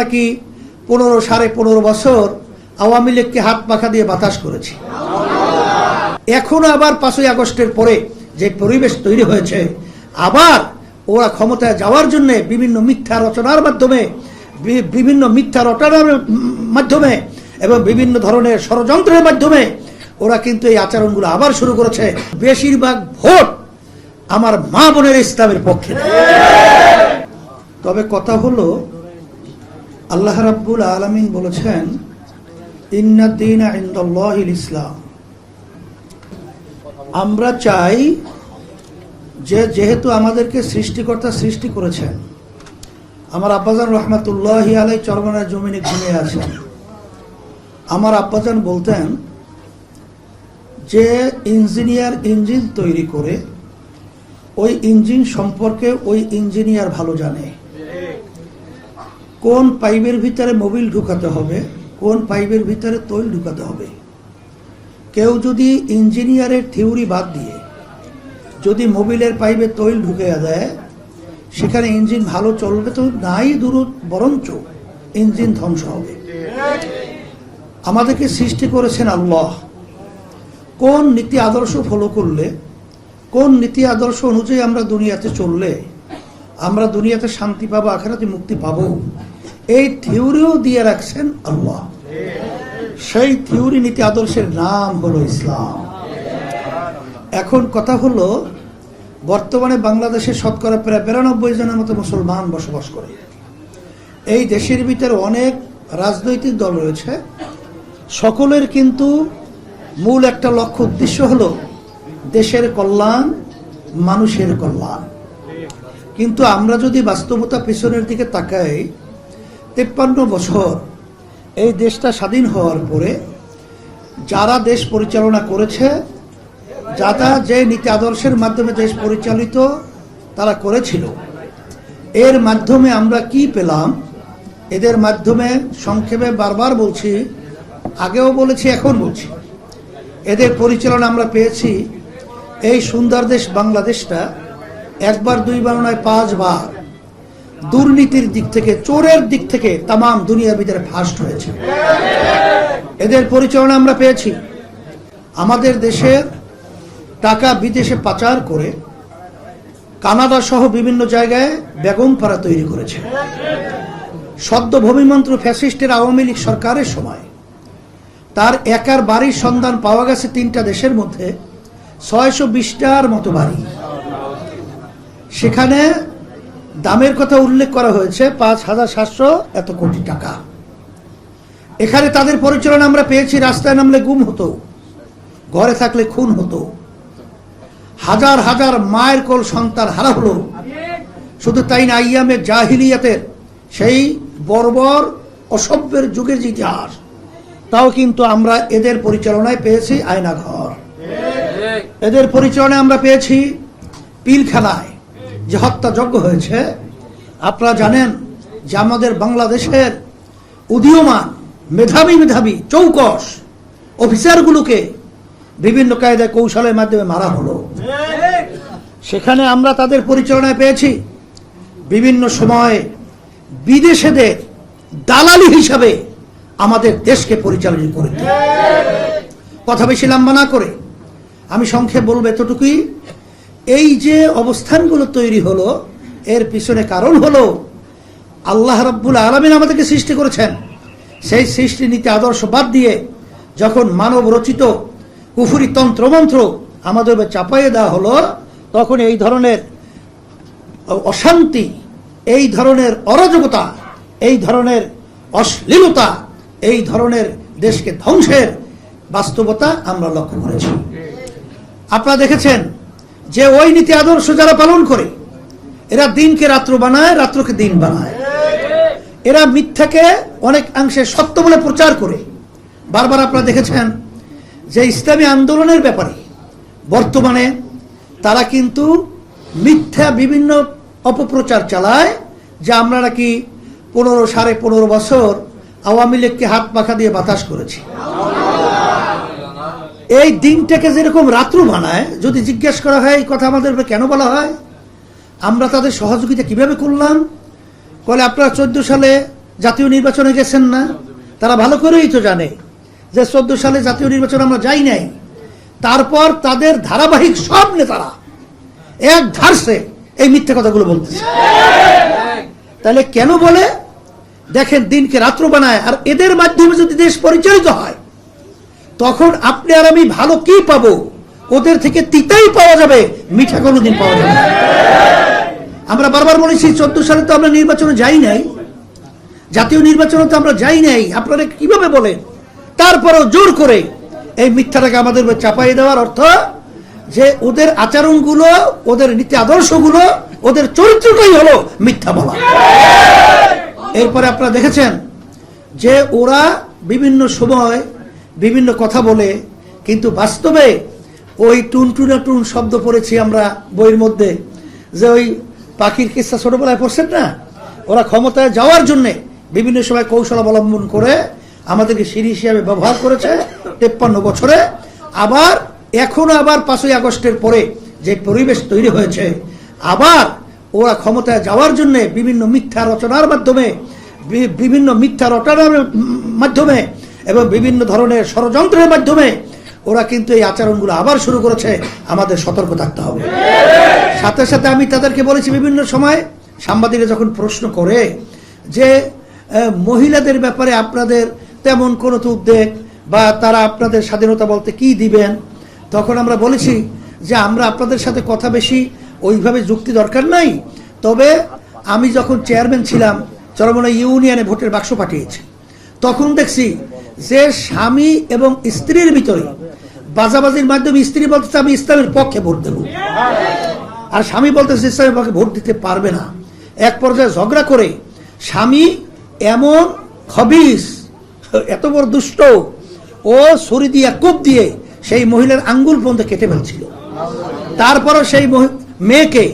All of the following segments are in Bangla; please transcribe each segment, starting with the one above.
নাকি পনেরো, সাড়ে পনেরো বছর আওয়ামী লীগকে হাত পাখা দিয়ে বাতাস করেছি। এখনও আবার পাঁচই আগস্টের পরে যে পরিবেশ তৈরি হয়েছে, আবার ওরা ক্ষমতায় যাওয়ার জন্য বিভিন্ন মিথ্যা রচনার মাধ্যমে বিভিন্ন মিথ্যা রচনার মাধ্যমে এবং বিভিন্ন ধরনের ষড়যন্ত্রের মাধ্যমে ওরা কিন্তু এই আচরণগুলো আবার শুরু করেছে। বেশিরভাগ ভোট আমার মা বোনের ইসলামের পক্ষে। তবে কথা হলো আল্লাহ রাব্বুল আলমিন বলেছেন ইসলাম আমরা চাই যে যেহেতু আমাদেরকে সৃষ্টিকর্তা সৃষ্টি করেছেন, আমার আব্বাজান রহমাতুল্লাহ আলাই চরমনার জমিনে ঘুমিয়ে আছেন। আমার আব্বাজান বলতেন, যে ইঞ্জিনিয়ার ইঞ্জিন তৈরি করে, ওই ইঞ্জিন সম্পর্কে ওই ইঞ্জিনিয়ার ভালো জানে। কোন পাইপের ভিতরে মোবিল ঢুকাতে হবে, কোন পাইপের ভিতরে তৈল ঢুকাতে হবে? কেউ যদি ইঞ্জিনিয়ারের থিওরি বাদ দিয়ে যদি মোবিলের পাইপে তৈল ঢুকে দেয়, সেখানে ইঞ্জিন ভালো চলবে তো নাই দূর বরঞ্চ ইঞ্জিন ধ্বংস হবে। আমাদেরকে সৃষ্টি করেছেন আল্লাহ। কোন নীতি আদর্শ ফলো করলে, কোন নীতি আদর্শ অনুযায়ী আমরা দুনিয়াতে চললে, আমরা দুনিয়াতে শান্তি পাবো, আখেরাতে মুক্তি পাবো? এই থিওরিও দিয়ে রাখছেন আল্লাহ। সেই থিওরি নীতি আদর্শের নাম হলো ইসলাম। এখন কথা হলো, বর্তমানে বাংলাদেশে শতকরা প্রায় বিরানব্বই জনের মতো মুসলমান বসবাস করে। এই দেশের ভিতরে অনেক রাজনৈতিক দল রয়েছে। সকলের কিন্তু মূল একটা লক্ষ্য উদ্দেশ্য হলো দেশের কল্যাণ, মানুষের কল্যাণ। কিন্তু আমরা যদি বাস্তবতা পেছনের দিকে তাকাই তেপ্পান্ন বছর এই দেশটা স্বাধীন হওয়ার পরে যারা দেশ পরিচালনা করেছে, যারা যে নীতি আদর্শের মাধ্যমে দেশ পরিচালিত তারা করেছিল। এর মাধ্যমে আমরা কি পেলাম? এদের মাধ্যমে সংক্ষেপে বারবার বলছি, আগেও বলেছি, এখন বলছি। এদের পরিচালনা আমরা পেয়েছি। এই সুন্দর দেশ বাংলাদেশটা একবার, দুইবার নয়, পাঁচবার দুর্নীতির দিক থেকে, চোরের দিক থেকে তাম দুনিয়ার ভিতরে হয়েছে। এদের পরিচালনা আমরা পেয়েছি। আমাদের দেশের টাকা বিদেশে পাচার করে কানাডা সহ বিভিন্ন জায়গায় বেগম পাড়া তৈরি করেছে। সদ্য ভূমিমন্ত্র ফ্যাসিস্টের আওয়ামী লীগ সরকারের সময় তার একার বাড়ির সন্ধান পাওয়া গেছে তিনটা দেশের মধ্যে, ছয়শো বিশটার মতো বাড়ি। সেখানে দামের কথা উল্লেখ করা হয়েছে পাঁচ হাজার সাতশো এত কোটি টাকা। এখানে তাদের পরিচালনা আমরা পেয়েছি রাস্তায় নামলে গুম হতো ঘরে থাকলে খুন হতো। হাজার হাজার মায়ের কোল সন্তান হারা হলো। শুধু তাই না আইয়ামে জাহিলিয়াতের সেই বর্বর অসভ্যের যুগের যে ইতিহাস তাও কিন্তু আমরা এদের পরিচালনায় পেয়েছি আয়নাঘর। এদের পরিচালনায় আমরা পেয়েছি পিলখানায়। যে হত্যাযজ্ঞ হয়েছে, আপনারা জানেন যে আমাদের বাংলাদেশের উদীয়মান মেধাবী মেধাবী চৌকস অফিসারগুলোকে বিভিন্ন কায়দায় কৌশলের মাধ্যমে মারা হলো। সেখানে আমরা তাদের পরিচালনায় পেয়েছি। বিভিন্ন সময়ে বিদেশেদের দালালি হিসাবে আমাদের দেশকে পরিচালনা করে কথা বেশি লম্বা না করে, আমি সংক্ষেপ বলব এতটুকুই। এই যে অবস্থানগুলো তৈরি হলো, এর পিছনে কারণ হলো আল্লাহ রাব্বুল আলমিন আমাদেরকে সৃষ্টি করেছেন। সেই সৃষ্টি নীতি আদর্শ বাদ দিয়ে যখন মানব রচিত কুফুরি তন্ত্রমন্ত্র আমাদের চাপাইয়ে দেওয়া হলো, তখন এই ধরনের অশান্তি, এই ধরনের অরাজকতা, এই ধরনের অশ্লীলতা, এই ধরনের দেশকে ধ্বংসের বাস্তবতা আমরা লক্ষ্য করেছি। আপনারা দেখেছেন যে ওই নীতি আদর্শ যারা পালন করে, এরা দিনকে রাত্র বানায়, রাত্রকে দিন বানায়। এরা মিথ্যাকে অনেক অংশে সত্য বলে প্রচার করে। বারবার আপনারা দেখেছেন যে ইসলামী আন্দোলনের ব্যাপারে বর্তমানে তারা কিন্তু মিথ্যা বিভিন্ন অপপ্রচার চালায়, যে আমরা নাকি পনেরো সাড়ে পনেরো বছর আওয়ামী লীগকে হাত পাখা দিয়ে বাতাস করেছি। এই দিনটাকে যেরকম রাত্র বানায়, যদি জিজ্ঞেস করা হয় এই কথা আমাদের কেন বলা হয়? আমরা তাদের সহযোগিতা কীভাবে করলাম? বলে আপনারা চোদ্দ সালে জাতীয় নির্বাচনে গেছেন না? তারা ভালো করেই তো জানে যে চোদ্দ সালে জাতীয় নির্বাচন আমরা যাই নাই। তারপর তাদের ধারাবাহিক সব নেতারা এক ধারসে এই মিথ্যে কথাগুলো বলতেছে। তাহলে কেন বলে? দেখেন দিনকে রাত্র বানায়, আর এদের মাধ্যমে যদি দেশ পরিচালিত হয় তখন আপনি আর আমি ভালো কি পাবো? ওদের থেকে তিতাই পাওয়া যাবে, মিঠা কোনোদিন পাওয়া যাবে। আমরা বারবার বলেছি চোদ্দ সালে তো আমরা নির্বাচনে যাই নাই। জাতীয় নির্বাচনে তো আমরা যাই নাই। আপনারা কীভাবে বলেন? তারপরেও জোর করে এই মিথ্যাটাকে আমাদের চাপাই দেওয়ার অর্থ যে ওদের আচরণগুলো, ওদের নীতি আদর্শগুলো, ওদের চরিত্রটাই হলো মিথ্যা বলা। এরপরে আপনারা দেখেছেন যে ওরা বিভিন্ন সময় বিভিন্ন কথা বলে, কিন্তু বাস্তবে ওই টুনটুনা টুন শব্দ পড়েছি আমরা বইয়ের মধ্যে, যে ওই পাখির কিস্সা ছোটবেলায় পড়ছেন না? ওরা ক্ষমতায় যাওয়ার জন্যে বিভিন্ন সময় কৌশল অবলম্বন করে আমাদেরকে সিঁড়ি হিসাবে ব্যবহার করেছে তেপ্পান্ন বছরে। আবার এখনও আবার পাঁচই আগস্টের পরে যে পরিবেশ তৈরি হয়েছে, আবার ওরা ক্ষমতায় যাওয়ার জন্য বিভিন্ন মিথ্যা রচনার মাধ্যমে বিভিন্ন মিথ্যা রচনার মাধ্যমে এবং বিভিন্ন ধরনের ষড়যন্ত্রের মাধ্যমে ওরা কিন্তু এই আচরণগুলো আবার শুরু করেছে। আমাদের সতর্ক থাকতে হবে। সাথে সাথে আমি তাদেরকে বলেছি বিভিন্ন সময় সাংবাদিকরা যখন প্রশ্ন করে যে মহিলাদের ব্যাপারে আপনাদের তেমন কোনো তো উদ্বেগ বা তারা আপনাদের স্বাধীনতা বলতে কি দিবেন, তখন আমরা বলেছি যে, আমরা আপনাদের সাথে কথা বেশি, ওইভাবে যুক্তি দরকার নাই। তবে আমি যখন চেয়ারম্যান ছিলাম চরমনা ইউনিয়নে ভোটের বাক্স পাঠিয়েছি। তখন দেখছি যে স্বামী এবং স্ত্রীর ভিতরে বাজাবাজির মাধ্যমে স্ত্রী বলতেছে, আমি ইসলামের পক্ষে ভোট দেবো। আর স্বামী বলতেছে, ইসলামের পক্ষে ভোট দিতে পারবে না। এক পর্যায়ে ঝগড়া করে স্বামী এমন খবিস, এত বড় দুষ্ট, ও ছুরি দিয়ে, কোপ দিয়ে সেই মহিলার আঙ্গুল পর্যন্ত কেটে ফেলছিল। তারপরও সেই মেয়েকে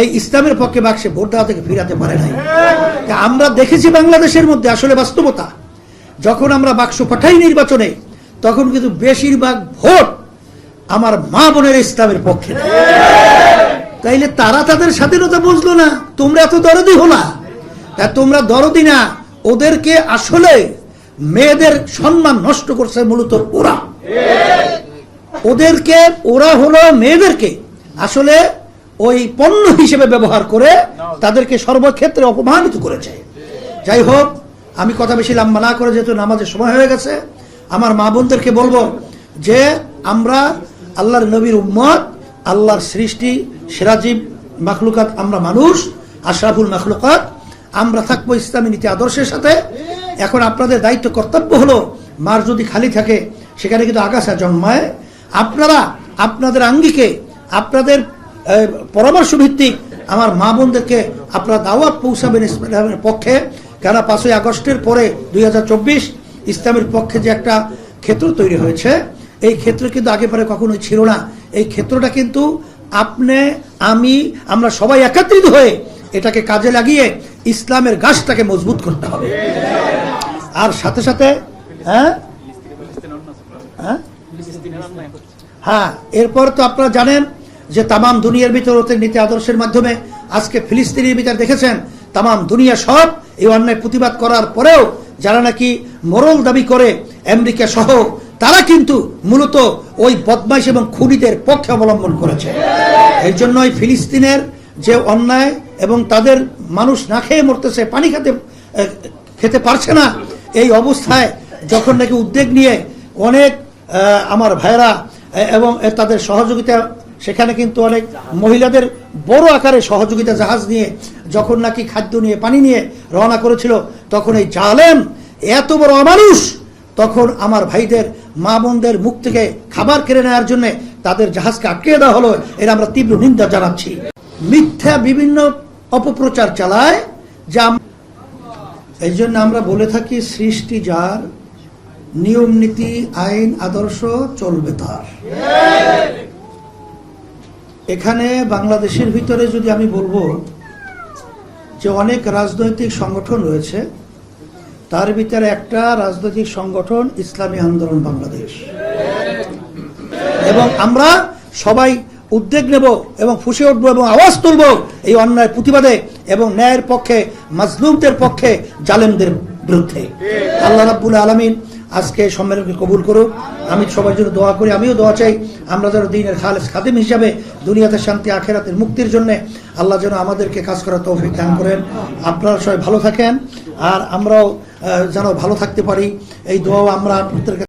এই ইসলামের পক্ষে বাক্সে ভোট দেওয়া থেকে ফিরাতে পারে নাই। আমরা দেখেছি বাংলাদেশের মধ্যে আসলে বাস্তবতা। যখন আমরা বাক্স পাঠাই নির্বাচনে, তখন কিন্তু বেশিরভাগ ভোট আমার মা বোনের ইসলামের পক্ষে তাইলে তারা তাদের স্বাধীনতা বুঝলো না, তোমরা এত দরদি হলা তা তোমরা দরদি না, ওদেরকে আসলে মেয়েদের সম্মান নষ্ট করছে মূলত ওরা। ওদেরকে, ওরা হলো মেয়েদেরকে আসলে ওই পণ্য হিসেবে ব্যবহার করে তাদেরকে সর্বক্ষেত্রে অপমানিত করেছে। যাই হোক আমি কথা বেশি লম্বা না করে যেহেতু নামাজের সময় হয়ে গেছে, আমার মা বোনদেরকে বলব যে আমরা আল্লাহর নবীর উম্মত, আল্লাহর সৃষ্টি সিরাজীব মাখলুকাত আমরা মানুষ, আশরাফুল মাখলুকাত, আমরা থাকব ইসলামী নীতি আদর্শের সাথে। এখন আপনাদের দায়িত্ব, কর্তব্য হলো, মার যদি খালি থাকে, সেখানে কিন্তু আগাছা জন্মায়। আপনারা, আপনাদের আঙ্গিকে, আপনাদের পরামর্শ ভিত্তিক আমার মা বোনদেরকে আপনারা দাওয়াত পৌঁছাবেন পক্ষে। কেন পাঁচই আগস্টের পরে দুই হাজার চব্বিশ ইসলামের পক্ষে যে একটা ক্ষেত্র তৈরি হয়েছে, এই ক্ষেত্র কিন্তু আগে পরে কখনোই ছিল না। এই ক্ষেত্রটা কিন্তু আপনি, আমি, আমরা সবাই একত্রিত হয়ে এটাকে কাজে লাগিয়ে ইসলামের গাছটাকে মজবুত করতে হবে। আর সাথে সাথে হ্যাঁ? হ্যাঁ? হ্যাঁ এরপর তো আপনারা জানেন যে তামাম দুনিয়ার ভিতর নীতি আদর্শের মাধ্যমে আজকে ফিলিস্তিনের বিচার দেখেছেন। তামাম দুনিয়া সব এই অন্যায় প্রতিবাদ করার পরেও যারা নাকি মরল দাবি করে আমেরিকা সহ, তারা কিন্তু মূলত ওই বদমাইশ এবং খুনিদের পক্ষে অবলম্বন করেছে। এই জন্য ওই ফিলিস্তিনের যে অন্যায় এবং তাদের মানুষ না খেয়ে মরতেছে, পানি খেতে খেতে পারছে না, এই অবস্থায় যখন নাকি উদ্যোগ নিয়ে অনেক আমার ভাইরা এবং তাদের সহযোগিতা সেখানে কিন্তু অনেক মহিলাদের বড় আকারে সহযোগিতা জাহাজ নিয়ে, যখন নাকি খাদ্য নিয়ে, পানি নিয়ে রওনা করেছিল, তখন এই জালেম এত বড় অমানুষ, তখন আমার ভাইদের, মা বোনদের মুখ থেকে খাবার কেড়ে নেওয়ার জন্য তাদের জাহাজকে আটকে দেওয়া হলো। এর আমরা তীব্র নিন্দা জানাচ্ছি। মিথ্যা বিভিন্ন অপপ্রচার চালায়, যা এই জন্য আমরা বলে থাকি, সৃষ্টি যার নিয়ম নীতি, আইন, আদর্শ চলবে তার। এখানে বাংলাদেশের ভিতরে যদি আমি বলব যে অনেক রাজনৈতিক সংগঠন রয়েছে, তার ভিতরে একটা রাজনৈতিক সংগঠন ইসলামী আন্দোলন বাংলাদেশ। এবং আমরা সবাই উদ্যোগ নেব এবং ফুসে উঠবো এবং আওয়াজ তুলব এই অন্যায় প্রতিবাদে এবং ন্যায়ের পক্ষে, মাজলুমদের পক্ষে, জালেমদের বিরুদ্ধে। আল্লাহ রাব্বুল আলমিন আজকে সম্মেলনকে কবুল করুক। আমি সবার জন্য দোয়া করি। আমিও দোয়া চাই আমরা যেন দিনের খালেস খাদিম হিসাবে দুনিয়াতে শান্তি, আখেরাতের মুক্তির জন্য আল্লাহ যেন আমাদেরকে কাজ করার তৌফিক দান করেন। আপনারা সবাই ভালো থাকেন। আর আমরাও যেন ভালো থাকতে পারি। এই দোয়াও আমরা প্রত্যেকের